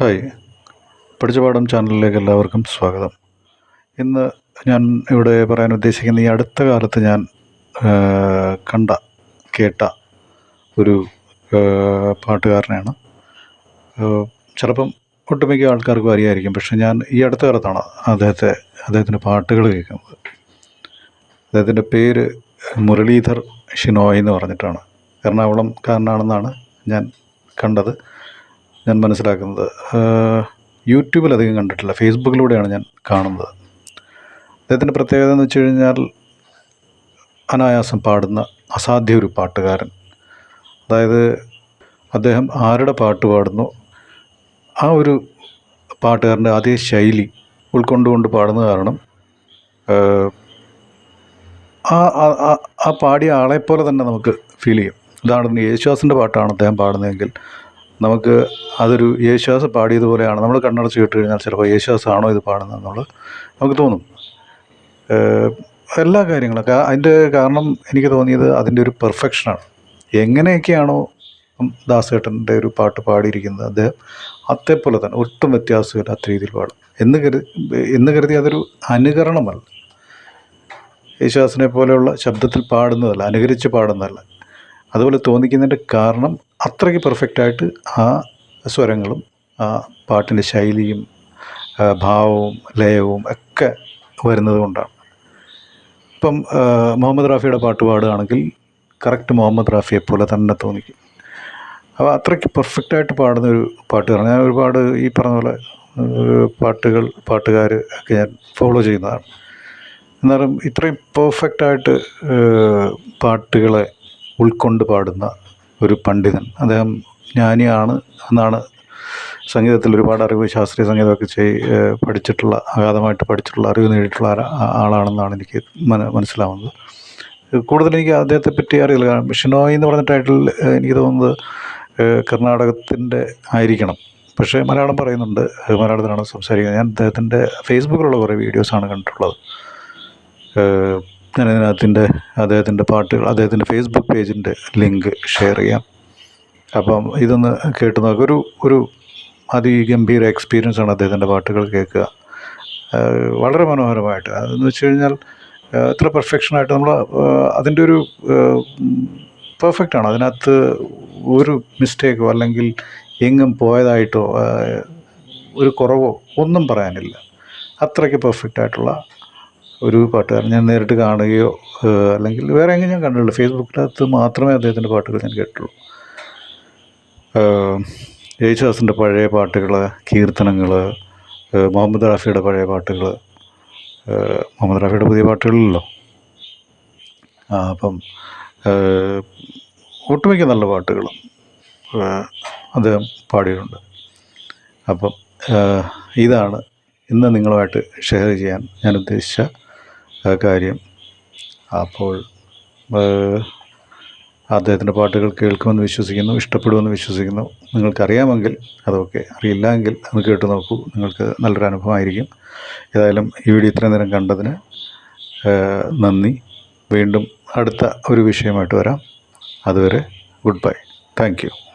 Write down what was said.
Hi. പഠിച്ച പാഠം ചാനലിലേക്ക് എല്ലാവർക്കും സ്വാഗതം. ഇന്ന് ഞാൻ ഇവിടെ പറയാൻ ഉദ്ദേശിക്കുന്ന ഈ അടുത്ത കാലത്ത് ഞാൻ കണ്ട കേട്ട ഒരു പാട്ടുകാരനെയാണ്. ചിലപ്പം ഒട്ടുമിക്ക ആൾക്കാർക്കും അറിയായിരിക്കും പക്ഷെ ഞാൻ ഈ അടുത്ത കാലത്താണ് അദ്ദേഹത്തെ അദ്ദേഹത്തിന്റെ പാട്ടുകൾ കേൾക്കുന്നത്. അദ്ദേഹത്തിന്റെ പേര് മുരളീധർ ഷിനോയ് എന്ന് പറഞ്ഞിട്ടാണ്. എറണാകുളം കാരനാണെന്നാണ് ഞാൻ കണ്ടത്. ഞാൻ മനസ്സിലാക്കുന്നത്. യൂട്യൂബിൽ അധികം കണ്ടിട്ടില്ല. ഫേസ്ബുക്കിലൂടെയാണ് ഞാൻ കാണുന്നത്. അദ്ദേഹത്തിന്റെ പ്രത്യേകത എന്ന് വെച്ച് കഴിഞ്ഞാൽ അനായാസം പാടുന്ന അസാധ്യ ഒരു പാട്ടുകാരൻ. അതായത് അദ്ദേഹം ആരുടെ പാട്ട് പാടുന്നു? ആ ഒരു പാട്ടുകാരന്റെ അതേ ശൈലി ഉൾക്കൊണ്ടുകൊണ്ട് പാടുന്ന കാരണം ആ- ആ പാടിയ ആളെപ്പോലെ തന്നെ നമുക്ക് ഫീൽ ചെയ്യും. ഉദാഹരണത്തിന് യേശുദാസിന്റെ പാട്ടാണ് അദ്ദേഹം പാടുന്നതെങ്കിൽ നമുക്ക് അതൊരു യേശുദാസ് പാടിയതുപോലെയാണ്. നമ്മൾ കണ്ണടച്ച് കേട്ട് കഴിഞ്ഞാൽ ചിലപ്പോൾ യേശുദാസ് ആണോ ഇത് പാടുന്നതെന്നുള്ളത് നമുക്ക് തോന്നും. എല്ലാ കാര്യങ്ങളൊക്കെ. അതിന്റെ കാരണം എനിക്ക് തോന്നിയത് അതിന്റെ ഒരു പെർഫെക്ഷനാണ്. എങ്ങനെയൊക്കെയാണോ ദാസേട്ടന്റെ ഒരു പാട്ട് പാടിയിരിക്കുന്നത് അദ്ദേഹം അതേപോലെ തന്നെ ഒട്ടും വ്യത്യാസമില്ലാത്ത രീതിയിൽ പാടും. എന്ന് കരുതി എന്ന് കരുതി അതൊരു അനുകരണമല്ല. യേശുദാസിനെ പോലെയുള്ള ശബ്ദത്തിൽ പാടുന്നതല്ല അനുകരിച്ച് പാടുന്നതല്ല. അതുപോലെ തോന്നിക്കുന്നതിന്റെ കാരണം അത്രയ്ക്ക് പെർഫെക്റ്റായിട്ട് ആ സ്വരങ്ങളും ആ പാട്ടിന്റെ ശൈലിയും ഭാവവും ലയവും ഒക്കെ വരുന്നത് കൊണ്ടാണ്. ഇപ്പം മുഹമ്മദ് റാഫിയുടെ പാട്ട് പാടുകയാണെങ്കിൽ കറക്റ്റ് മുഹമ്മദ് റാഫിയെ പോലെ തന്നെ തോന്നിക്കും. അപ്പോൾ അത്രയ്ക്ക് പെർഫെക്റ്റായിട്ട് പാടുന്ന ഒരു പാട്ട് പാട്ടുകാരൻ ഞാൻ ഒരുപാട് ഈ പറഞ്ഞ പോലെ പാട്ടുകൾ പാട്ടുകാർ ഒക്കെ ഞാൻ ഫോളോ ചെയ്യുന്നതാണ്. എന്നാലും ഇത്രയും പെർഫെക്റ്റായിട്ട് പാട്ടുകളെ ഉൾക്കൊണ്ട് പാടുന്ന ഒരു പണ്ഡിതൻ. അദ്ദേഹം ജ്ഞാനിയാണ്. എന്നാണ് സംഗീതത്തിൽ ഒരുപാട് അറിവ് ശാസ്ത്രീയ സംഗീതമൊക്കെ ചെയ് പഠിച്ചിട്ടുള്ള അഗാധമായിട്ട് പഠിച്ചിട്ടുള്ള അറിവ് നേടിയിട്ടുള്ള ആളാണെന്നാണ് എനിക്ക് മന- മനസ്സിലാവുന്നത്. കൂടുതൽ എനിക്ക് അദ്ദേഹത്തെ പറ്റി അറിയില്ല. കാരണം ഷിനോയ് എന്ന് പറഞ്ഞ ടൈറ്റിൽ എനിക്ക് തോന്നുന്നത് കർണാടകത്തിന്റെ ആയിരിക്കണം. പക്ഷേ മലയാളം പറയുന്നുണ്ട്. മലയാളത്തിലാണ് സംസാരിക്കുന്നത്. ഞാൻ അദ്ദേഹത്തിന്റെ ഫേസ്ബുക്കിലുള്ള കുറേ വീഡിയോസാണ് കണ്ടിട്ടുള്ളത്. ഞാൻ ഇതിനകത്തിന്റെ അദ്ദേഹത്തിന്റെ പാട്ടുകൾ അദ്ദേഹത്തിന്റെ ഫേസ്ബുക്ക് പേജിന്റെ ലിങ്ക് ഷെയർ ചെയ്യാം. അപ്പം ഇതൊന്ന് കേട്ട് നോക്കുക ഒരു ഒരു അതിഗംഭീര എക്സ്പീരിയൻസ് ആണ് അദ്ദേഹത്തിന്റെ പാട്ടുകൾ കേൾക്കുക. വളരെ മനോഹരമായിട്ട്. അതെന്ന് വെച്ച് കഴിഞ്ഞാൽ ഇത്ര പെർഫെക്ഷനായിട്ട് നമ്മൾ അതിന്റെ ഒരു പെർഫെക്റ്റാണ് അതിനകത്ത് ഒരു മിസ്റ്റേക്കോ അല്ലെങ്കിൽ എങ്ങും പോയതായിട്ടോ ഒരു കുറവോ ഒന്നും പറയാനില്ല. അത്രയ്ക്ക് പെർഫെക്റ്റ് ആയിട്ടുള്ള ഒരു പാട്ടുകാരൻ ഞാൻ നേരിട്ട് കാണുകയോ അല്ലെങ്കിൽ വേറെ എങ്ങനെ ഞാൻ കണ്ടിട്ടുള്ളൂ ഫേസ്ബുക്കിനകത്ത് മാത്രമേ അദ്ദേഹത്തിന്റെ പാട്ടുകൾ ഞാൻ കേട്ടുള്ളൂ യേശുദാസിന്റെ പഴയ പാട്ടുകൾ കീർത്തനങ്ങൾ മുഹമ്മദ് റാഫിയുടെ പഴയ പാട്ടുകൾ മുഹമ്മദ് റാഫിയുടെ പുതിയ പാട്ടുകളിലല്ലോ അപ്പം ഒട്ടുമിക്ക നല്ല പാട്ടുകളും അദ്ദേഹം പാടിയിട്ടുണ്ട്. അപ്പം ഇതാണ് ഇന്ന് നിങ്ങളുമായിട്ട് ഷെയർ ചെയ്യാൻ ഞാൻ ഉദ്ദേശിച്ച കാര്യം അപ്പോൾ അദ്ദേഹത്തിന്റെ പാട്ടുകൾ കേൾക്കുമെന്ന് വിശ്വസിക്കുന്നു ഇഷ്ടപ്പെടുമെന്ന് വിശ്വസിക്കുന്നു. നിങ്ങൾക്കറിയാമെങ്കിൽ അതൊക്കെ അറിയില്ല എങ്കിൽ അത് കേട്ട് നോക്കൂ. നിങ്ങൾക്ക് നല്ലൊരു അനുഭവമായിരിക്കും. ഏതായാലും ഈ വീഡിയോ ഇത്രയും നേരം കണ്ടതിന് നന്ദി. വീണ്ടും അടുത്ത ഒരു വിഷയമായിട്ട് വരാം. അതുവരെ ഗുഡ് ബൈ. താങ്ക്